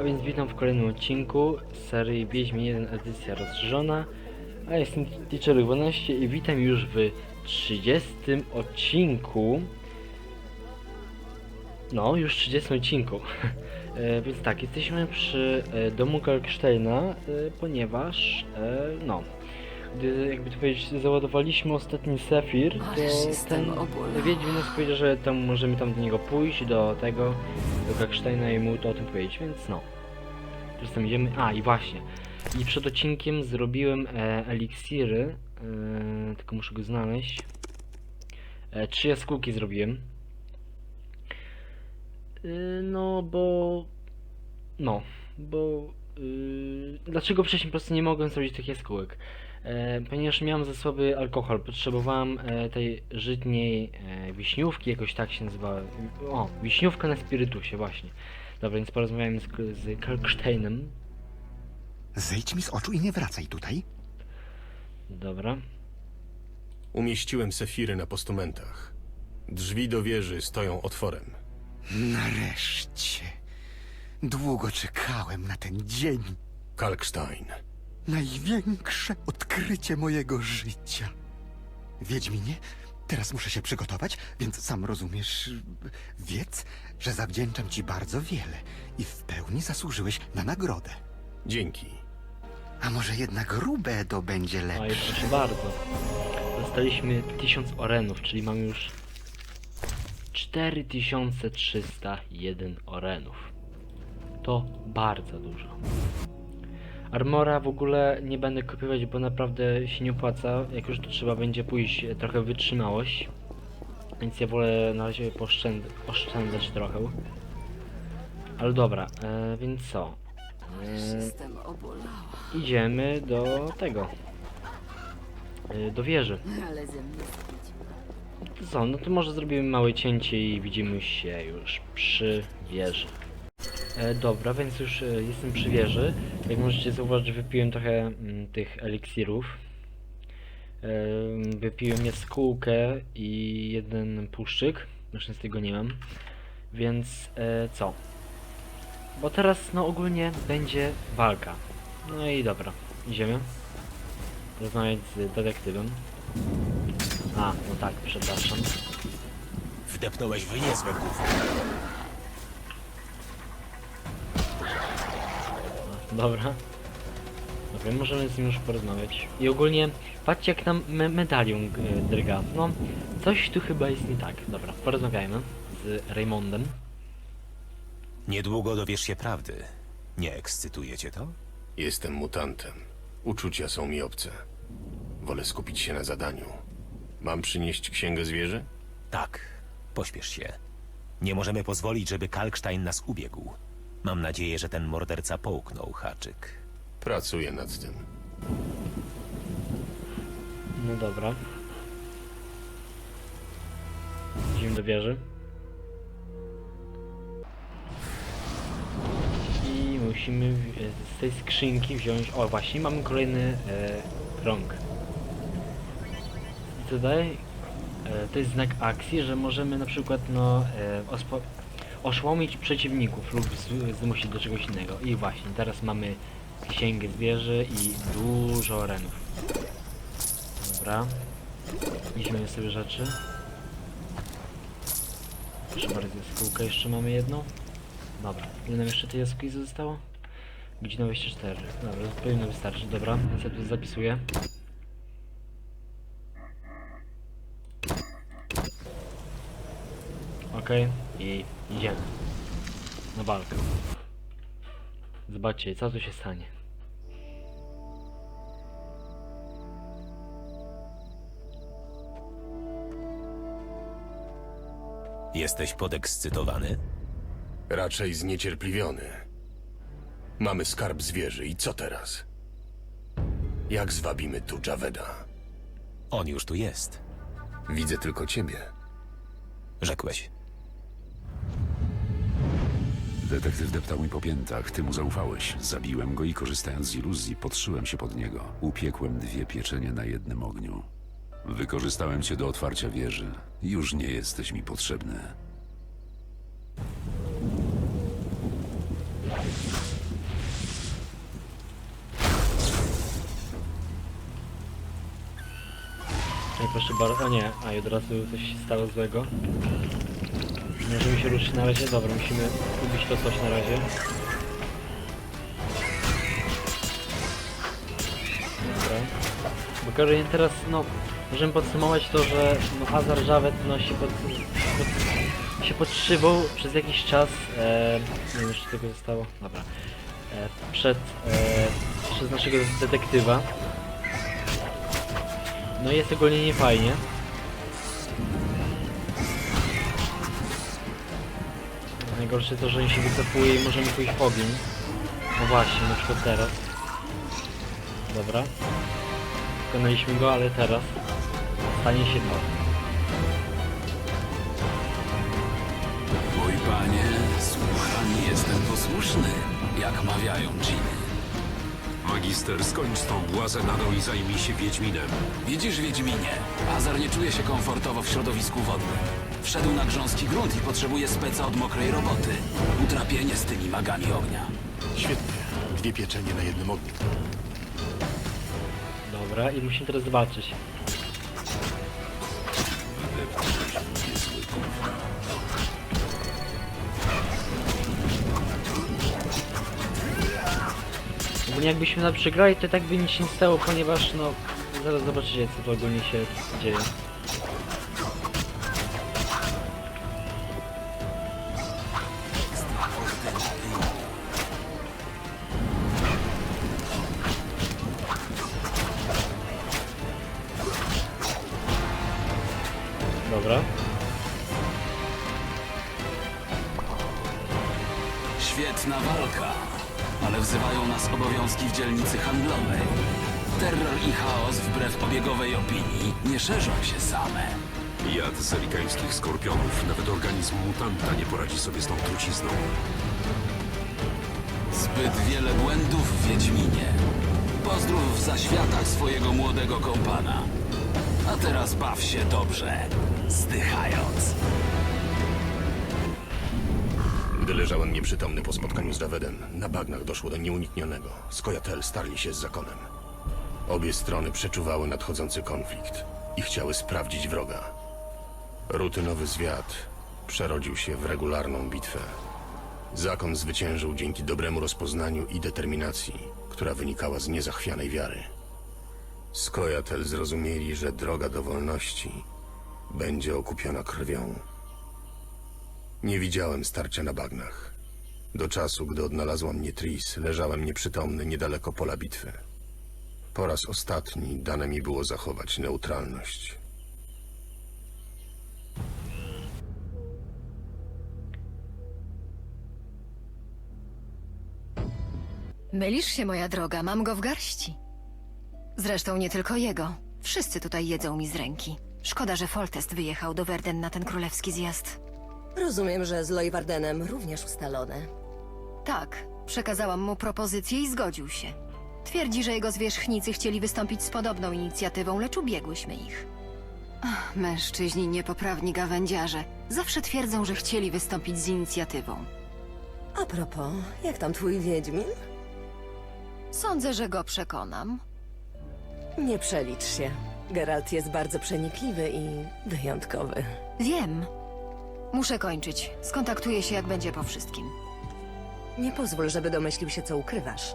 A więc witam w kolejnym odcinku serii Wiedźmin 1 edycja rozszerzona. A jestem Teacher 12 i witam już w 30 odcinku. No, już 30 odcinku. e, więc tak, jesteśmy przy e, domu Kalksteina, e, ponieważ, e, no, gdy jakby to powiedzieć, załadowaliśmy ostatni Sefir, to Ależ jestem ten. Wiedźmin nas powiedział, że tam możemy tam do niego pójść, do tego, do Kalksteina i mu to o tym powiedzieć, więc no. Teraz tam idziemy. A, i właśnie. I przed odcinkiem zrobiłem e, eliksiry, e, tylko muszę go znaleźć. E, trzy jaskółki zrobiłem. E, no, bo... No, bo... y, dlaczego wcześniej po prostu nie mogłem zrobić tych jaskółek? E, ponieważ miałem zasoby alkohol, potrzebowałem e, tej żytniej e, wiśniówki, jakoś tak się nazywa. O, wiśniówka na spirytusie, właśnie. Dobra, więc porozmawiałem z, z Kalksteinem. Zejdź mi z oczu i nie wracaj tutaj. Dobra. Umieściłem sefiry na postumentach. Drzwi do wieży stoją otworem. Nareszcie. Długo czekałem na ten dzień. Kalkstein. Największe odkrycie mojego życia. Wiedźminie, teraz muszę się przygotować, więc sam rozumiesz, wiedz, że zawdzięczam ci bardzo wiele i w pełni zasłużyłeś na nagrodę. Dzięki. A może jednak Rubedo będzie No i lepsze? proszę bardzo. Dostaliśmy 1000 orenów, czyli mamy już 4301 orenów. To bardzo dużo. Armora w ogóle nie będę kopiować, bo naprawdę się nie opłaca. Jak już to trzeba będzie pójść e, trochę wytrzymałość. Więc ja wolę na razie poszczęd oszczędzać trochę. Ale dobra, e, więc co? E, idziemy do tego. Y, Do wieży. To co, no to może zrobimy małe cięcie i widzimy się już przy wieży. E, dobra, więc już e, jestem przy wieży. Jak możecie zauważyć, wypiłem trochę mm, tych eliksirów. E, wypiłem jaskółkę i jeden puszczyk. Zresztą z tego nie mam. Więc e, co? Bo teraz no ogólnie będzie walka. No i dobra, idziemy. Rozmawiać z detektywem. A, no tak, przepraszam. Wdepnąłeś w niezłe gówno. Dobra. Dobra, możemy z nim już porozmawiać. I ogólnie, patrzcie jak tam me medalion y, drga. No, coś tu chyba jest nie tak. Dobra, porozmawiajmy z Raymondem. Niedługo dowiesz się prawdy. Nie ekscytuje cię to? Jestem mutantem. Uczucia są mi obce. Wolę skupić się na zadaniu. Mam przynieść księgę zwierzy? Tak. Pośpiesz się. Nie możemy pozwolić, żeby Kalkstein nas ubiegł. Mam nadzieję, że ten morderca połknął haczyk. Pracuję nad tym. No dobra. Idziemy do wieży. I musimy w- z tej skrzynki wziąć... O, właśnie, mamy kolejny e, krąg. I dalej? E, to jest znak akcji, że możemy na przykład, no, e, ospo- oszłomić przeciwników lub zmusić do czegoś innego. I właśnie, teraz mamy księgę zwierzy i dużo renów. Dobra. Weźmiemy sobie rzeczy. Proszę bardzo, jaskółkę jeszcze mamy jedną. Dobra, ile nam jeszcze tej jaskółki zostało? Godzina 24. Dobra, to powinno wystarczyć. Dobra, więc ja tu zapisuję. Okej, i idziemy. Na walkę. Zobaczcie, co tu się stanie. Jesteś podekscytowany? Raczej zniecierpliwiony. Mamy skarb zwierzy i co teraz? Jak zwabimy tu Javeda? On już tu jest. Widzę tylko ciebie. Rzekłeś. Detektyw deptał mi po piętach, ty mu zaufałeś. Zabiłem go i korzystając z iluzji, podszyłem się pod niego. Upiekłem dwie pieczenie na jednym ogniu. Wykorzystałem cię do otwarcia wieży. Już nie jesteś mi potrzebny. Ja proszę bardzo. Nie, a i od razu coś się stało złego. Możemy się ruszyć na razie. Dobra, musimy ubić to coś na razie. Dobra. Bo Korzeń teraz, no, możemy podsumować to, że no, Azar Javed no, się, pod, pod, się podszywał przez jakiś czas. E, nie wiem, jeszcze tego zostało. Dobra. E, przed, e, przez naszego detektywa. No i jest ogólnie nie fajnie. Najgorsze to, że on się wycofuje i możemy pójść w ogień. No właśnie, na przykład teraz. Dobra. Wykonaliśmy go, ale teraz stanie się to. Mój panie, słuchani jestem posłuszny, jak mawiają dżiny. Magister, skończ tą błazenadą i zajmij się Wiedźminem. Widzisz, Wiedźminie, Azar nie czuje się komfortowo w środowisku wodnym. Wszedł na grząski grunt i potrzebuje speca od mokrej roboty. Utrapienie z tymi magami ognia. Świetnie. Dwie pieczenie na jednym ogniu. Dobra, i musimy teraz zobaczyć. Bo jakbyśmy na przegrali, to tak by nic się nie stało, ponieważ no... Zaraz zobaczycie, co to ogólnie się dzieje. Opinii, nie szerzą się same. Jad zelikańskich skorpionów, nawet organizm mutanta nie poradzi sobie z tą trucizną. Zbyt wiele błędów w Wiedźminie. Pozdrów w zaświatach swojego młodego kompana. A teraz baw się dobrze, zdychając. Gdy leżałem nieprzytomny po spotkaniu z Javedem, na bagnach doszło do nieuniknionego. Skojatel starli się z zakonem. Obie strony przeczuwały nadchodzący konflikt i chciały sprawdzić wroga. Rutynowy zwiat przerodził się w regularną bitwę. Zakon zwyciężył dzięki dobremu rozpoznaniu i determinacji, która wynikała z niezachwianej wiary. Skojatel zrozumieli, że droga do wolności będzie okupiona krwią. Nie widziałem starcia na bagnach. Do czasu, gdy odnalazła mnie Tris, leżałem nieprzytomny niedaleko pola bitwy. Po raz ostatni dane mi było zachować neutralność. Mylisz się, moja droga, mam go w garści. Zresztą nie tylko jego. Wszyscy tutaj jedzą mi z ręki. Szkoda, że Foltest wyjechał do Verden na ten królewski zjazd. Rozumiem, że z Lojwardenem również ustalone. Tak, przekazałam mu propozycję i zgodził się. Twierdzi, że jego zwierzchnicy chcieli wystąpić z podobną inicjatywą, lecz ubiegłyśmy ich. Ach, mężczyźni niepoprawni gawędziarze. Zawsze twierdzą, że chcieli wystąpić z inicjatywą. A propos, jak tam twój Wiedźmin? Sądzę, że go przekonam. Nie przelicz się. Geralt jest bardzo przenikliwy i wyjątkowy. Wiem. Muszę kończyć. Skontaktuję się, jak będzie po wszystkim. Nie pozwól, żeby domyślił się, co ukrywasz.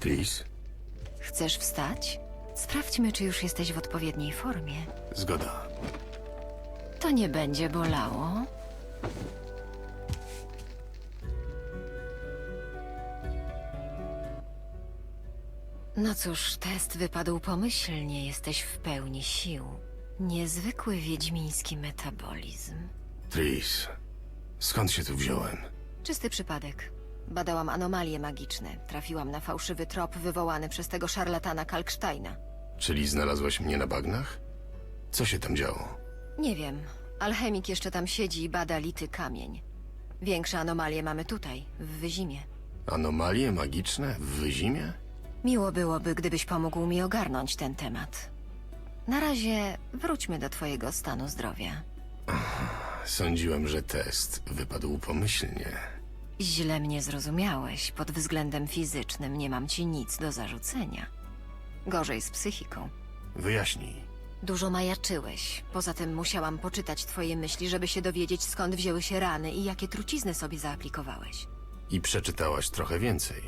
Tris, Chcesz wstać? Sprawdźmy, czy już jesteś w odpowiedniej formie. zgoda. To nie będzie bolało. No cóż, test wypadł pomyślnie, jesteś w pełni sił. Niezwykły wiedźmiński metabolizm. Tris, skąd się tu wziąłem? Czysty przypadek. Badałam anomalie magiczne. Trafiłam na fałszywy trop wywołany przez tego szarlatana Kalksteina. Czyli znalazłaś mnie na bagnach? Co się tam działo? Nie wiem. Alchemik jeszcze tam siedzi i bada lity kamień. Większe anomalie mamy tutaj, w Wyzimie. Anomalie magiczne w Wyzimie? Miło byłoby, gdybyś pomógł mi ogarnąć ten temat. Na razie wróćmy do twojego stanu zdrowia. Sądziłem, że test wypadł pomyślnie. Źle mnie zrozumiałeś. Pod względem fizycznym nie mam ci nic do zarzucenia. Gorzej z psychiką. Wyjaśnij. Dużo majaczyłeś. Poza tym musiałam poczytać twoje myśli, żeby się dowiedzieć, skąd wzięły się rany i jakie trucizny sobie zaaplikowałeś. I przeczytałaś trochę więcej.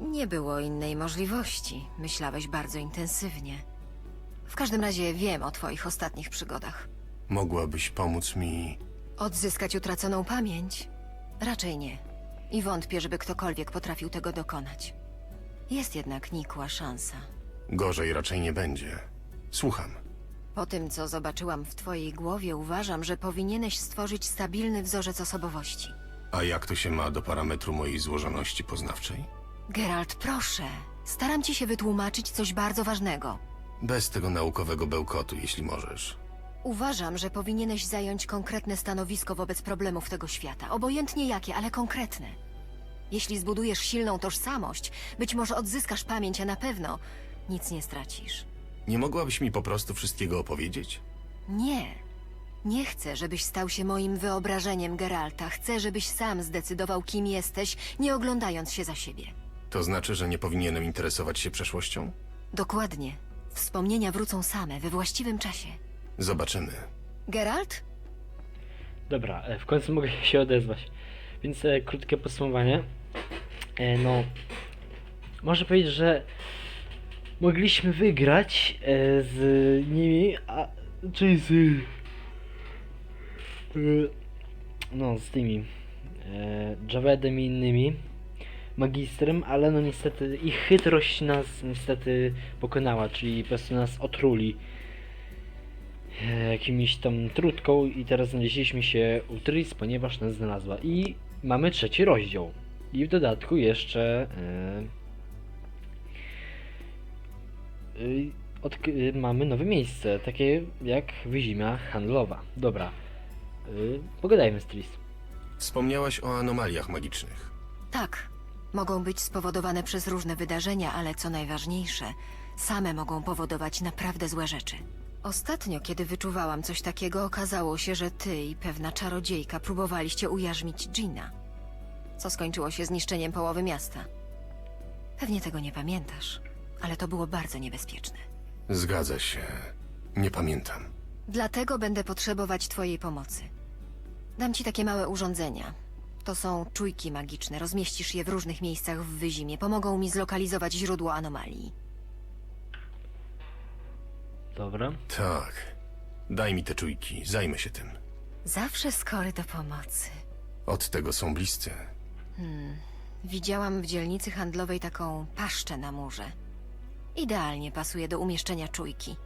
Nie było innej możliwości. Myślałeś bardzo intensywnie. W każdym razie wiem o twoich ostatnich przygodach. Mogłabyś pomóc mi... Odzyskać utraconą pamięć? Raczej nie. I wątpię, żeby ktokolwiek potrafił tego dokonać. Jest jednak nikła szansa. Gorzej raczej nie będzie. Słucham. Po tym, co zobaczyłam w twojej głowie, uważam, że powinieneś stworzyć stabilny wzorzec osobowości. A jak to się ma do parametru mojej złożoności poznawczej? Geralt, proszę. Staram ci się wytłumaczyć coś bardzo ważnego. Bez tego naukowego bełkotu, jeśli możesz. Uważam, że powinieneś zająć konkretne stanowisko wobec problemów tego świata. Obojętnie jakie, ale konkretne. Jeśli zbudujesz silną tożsamość, być może odzyskasz pamięć, a na pewno nic nie stracisz. Nie mogłabyś mi po prostu wszystkiego opowiedzieć? Nie. Nie chcę, żebyś stał się moim wyobrażeniem, Geralta. Chcę, żebyś sam zdecydował, kim jesteś, nie oglądając się za siebie. To znaczy, że nie powinienem interesować się przeszłością? Dokładnie. Wspomnienia wrócą same, we właściwym czasie. Zobaczymy. Geralt? Dobra, e, w końcu mogę się odezwać. Więc e, krótkie podsumowanie. E, no, można powiedzieć, że mogliśmy wygrać e, z nimi, a, czyli z... E, no, z tymi e, Javedem i innymi magistrem, ale no niestety ich chytrość nas niestety pokonała, czyli po prostu nas otruli jakimiś tam trutką i teraz znaleźliśmy się u Tris, ponieważ nas znalazła i mamy trzeci rozdział i w dodatku jeszcze e, y, odk- y, mamy nowe miejsce, takie jak wyzimia handlowa. Dobra, y, pogadajmy z Tris. Wspomniałaś o anomaliach magicznych. Tak. Mogą być spowodowane przez różne wydarzenia, ale co najważniejsze, same mogą powodować naprawdę złe rzeczy. Ostatnio, kiedy wyczuwałam coś takiego, okazało się, że ty i pewna czarodziejka próbowaliście ujarzmić Gina. Co skończyło się zniszczeniem połowy miasta. Pewnie tego nie pamiętasz, ale to było bardzo niebezpieczne. Zgadza się. Nie pamiętam. Dlatego będę potrzebować twojej pomocy. Dam ci takie małe urządzenia. To są czujki magiczne. Rozmieścisz je w różnych miejscach w wyzimie. Pomogą mi zlokalizować źródło anomalii. Dobra. Tak. Daj mi te czujki, zajmę się tym. Zawsze skory do pomocy. Od tego są bliscy. Widziałam w dzielnicy handlowej taką paszczę na murze. Idealnie pasuje do umieszczenia czujki.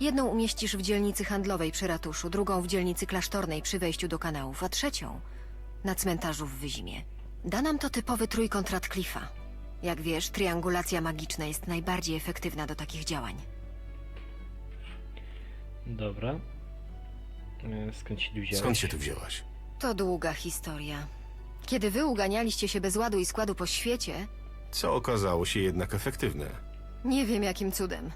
Jedną umieścisz w dzielnicy handlowej przy ratuszu, drugą w dzielnicy klasztornej przy wejściu do kanałów, a trzecią na cmentarzu w Wyzimie. Da nam to typowy trójkąt Radcliffe'a. Jak wiesz, triangulacja magiczna jest najbardziej efektywna do takich działań. Dobra. E, Skąd się tu wziąłeś? Skąd się tu wzięłaś? To długa historia. Kiedy wy uganialiście się bez ładu i składu po świecie, Co okazało się jednak efektywne. Nie wiem jakim cudem.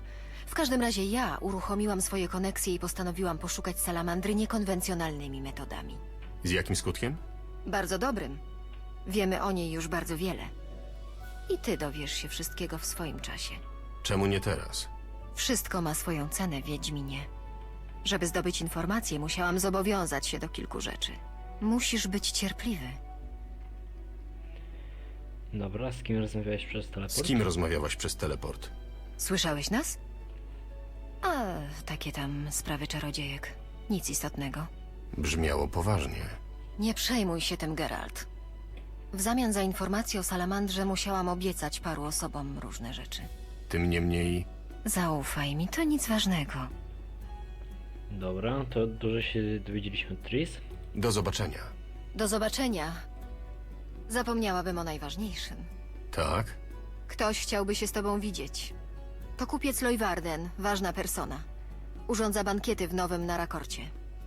W każdym razie ja uruchomiłam swoje koneksje i postanowiłam poszukać salamandry niekonwencjonalnymi metodami. Z jakim skutkiem? Bardzo dobrym. Wiemy o niej już bardzo wiele. I ty dowiesz się wszystkiego w swoim czasie. Czemu nie teraz? Wszystko ma swoją cenę, Wiedźminie. Żeby zdobyć informacje, musiałam zobowiązać się do kilku rzeczy. Musisz być cierpliwy. Dobra, z kim rozmawiałeś przez teleport? Z kim rozmawiałaś przez teleport? Słyszałeś nas? A, takie tam sprawy czarodziejek. Nic istotnego. Brzmiało poważnie. Nie przejmuj się tym, Geralt. W zamian za informacje o salamandrze musiałam obiecać paru osobom różne rzeczy. Tym niemniej Zaufaj mi, to nic ważnego. Dobra, to dużo się dowiedzieliśmy od Tris. do zobaczenia. Do zobaczenia. Zapomniałabym o najważniejszym. Tak? Ktoś chciałby się z tobą widzieć. To kupiec Lojwarden, ważna persona. Urządza bankiety w nowym Narakorcie.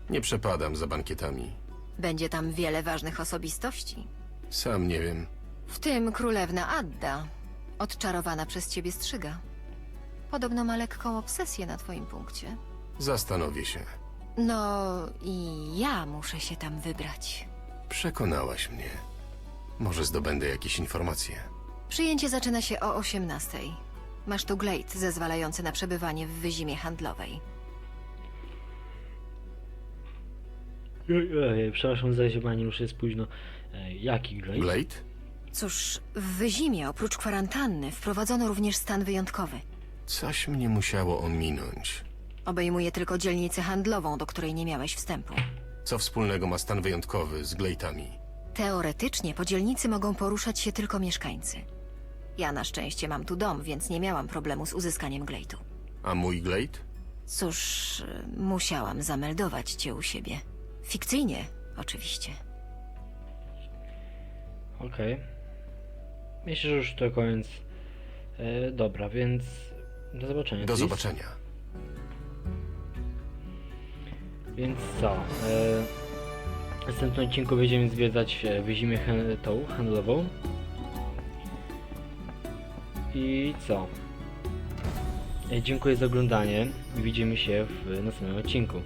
Nie przepadam za bankietami. Będzie tam wiele ważnych osobistości. Sam nie wiem. W tym królewna Adda, odczarowana przez ciebie strzyga. Podobno ma lekką obsesję na twoim punkcie. Zastanowię się. No i ja muszę się tam wybrać. Przekonałaś mnie. Może zdobędę jakieś informacje. Przyjęcie zaczyna się o 18. Masz tu glejt zezwalający na przebywanie w wyzimie handlowej. Ej, ej, Przepraszam za ziewanie, już jest późno. Ej, Jaki glejt? Glade? Cóż, w wyzimie oprócz kwarantanny wprowadzono również stan wyjątkowy. Coś mnie musiało ominąć. Obejmuje tylko dzielnicę handlową, do której nie miałeś wstępu. Co wspólnego ma stan wyjątkowy z Glade'ami? Teoretycznie po dzielnicy mogą poruszać się tylko mieszkańcy. Ja na szczęście mam tu dom, więc nie miałam problemu z uzyskaniem glejtu. A mój Glade? Cóż, y, musiałam zameldować cię u siebie. Fikcyjnie, oczywiście. Okej. Myślę, że już to koniec. E, dobra, więc do zobaczenia. Do zobaczenia. Więc co? E, w następnym odcinku będziemy zwiedzać e, wyzimę tą handlową. I co? E, dziękuję za oglądanie. Widzimy się w następnym odcinku.